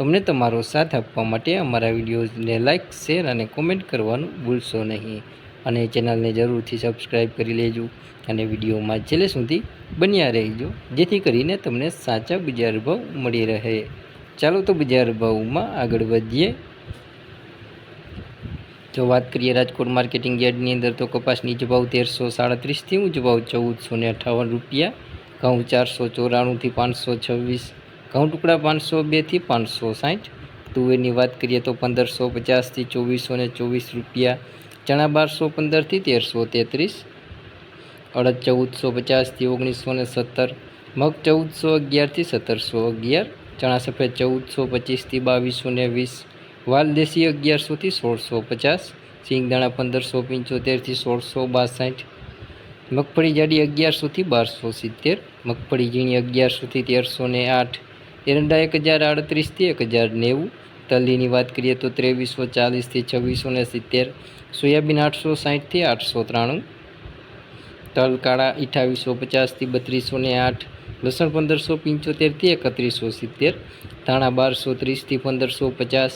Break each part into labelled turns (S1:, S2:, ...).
S1: તમને તમારો સાથ આપવા માટે અમારા વિડીયોઝને લાઇક, શેર અને કોમેન્ટ કરવાનું ભૂલશો નહીં. અને ચેનલને જરૂરથી સબસ્ક્રાઈબ કરી લેજો અને વિડીયોમાં છેલ્લે સુધી બન્યા રહેજો, જેથી કરીને તમને સાચા બજાર ભાવ મળી રહે. ચાલો તો બજાર ભાવમાં આગળ વધીએ. જો વાત કરીએ રાજકોટ માર્કેટિંગ યાર્ડની અંદર તો કપાસની જ ભાવ તેરસો સાડત્રીસથી ઊંચ ભાવ ચૌદસો ને અઠાવન રૂપિયા, ઘઉં ચારસો ચોરાણુંથી પાંચસો છવ્વીસ ઘઉં ટુકડા પાંચસો બેથી પાંચસો સાઠ. તુવેરની વાત કરીએ તો પંદરસો પચાસથી ચોવીસો ને ચોવીસ રૂપિયા. ચણા બારસો પંદરથી તેરસો તેત્રીસ. અડદ ચૌદસો પચાસથી ઓગણીસો ને સત્તર. મગ ચૌદસો અગિયારથી સત્તરસો અગિયાર. ચણા સફેદ ચૌદસો પચીસથી બાવીસો ને વીસ. વાલ દેશી અગિયારસોથી સોળસો પચાસ. સિંગદાણા પંદરસો પંચોતેરથી સોળસો બાસઠ. મગફળી જાડી અગિયારસોથી બારસો સિત્તેર. મગફળી ઝીણી અગિયારસોથી તેરસો ને આઠ. એરંડા એક હજાર આડત્રીસથી એક હજાર નેવું તલીની વાત કરીએ તો ત્રેવીસો ચાલીસથી છવ્વીસો ને સિત્તેર સોયાબીન આઠસો સાઠથી આઠસો ત્રાણું તલ કાળા અઠાવીસો પચાસથી બત્રીસો ને આઠ લસણ પંદરસો પંચોતેરથી એકત્રીસો સિત્તેર ધાણા બારસો ત્રીસથી પંદરસો પચાસ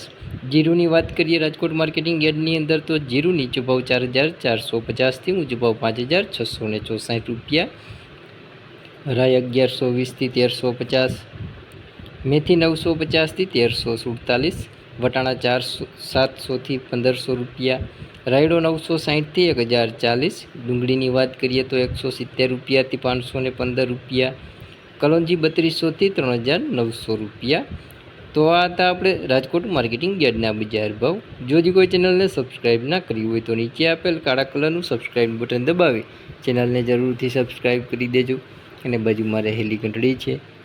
S1: જીરુની વાત કરીએ રાજકોટ માર્કેટિંગ યાર્ડની અંદર તો જીરું નીચો ભાવ ચાર હજાર ચારસો પચાસથી ઊંચો ભાવ પાંચ હજાર છસો ને ચોસાઠ રૂપિયા રાય અગિયારસો વીસથી તેરસો પચાસ મેથી નવસો પચાસથી તેરસો સુડતાલીસ, વટાણા ચારસો, સાતસોથી પંદરસો રૂપિયા, રાયડો નવસો સાહીઠથી એક હજાર ચાલીસ, ડુંગળીની વાત કરીએ તો એકસો સિત્તેર રૂપિયાથી પાંચસો ને પંદર રૂપિયા, કલોંજી બત્રીસોથી ત્રણ હજાર નવસો રૂપિયા. તો આ હતા આપણે રાજકોટ માર્કેટિંગ યાર્ડના બજાર ભાવ. જો હજી કોઈ ચેનલને સબસ્ક્રાઈબ ના કરી હોય તો નીચે આપેલ કાળા કલરનું સબસ્ક્રાઈબ બટન દબાવી. ચેનલને જરૂરથી સબસ્ક્રાઈબ કરી દેજો. અને બાજુમાં રહેલી ઘંટડી છે.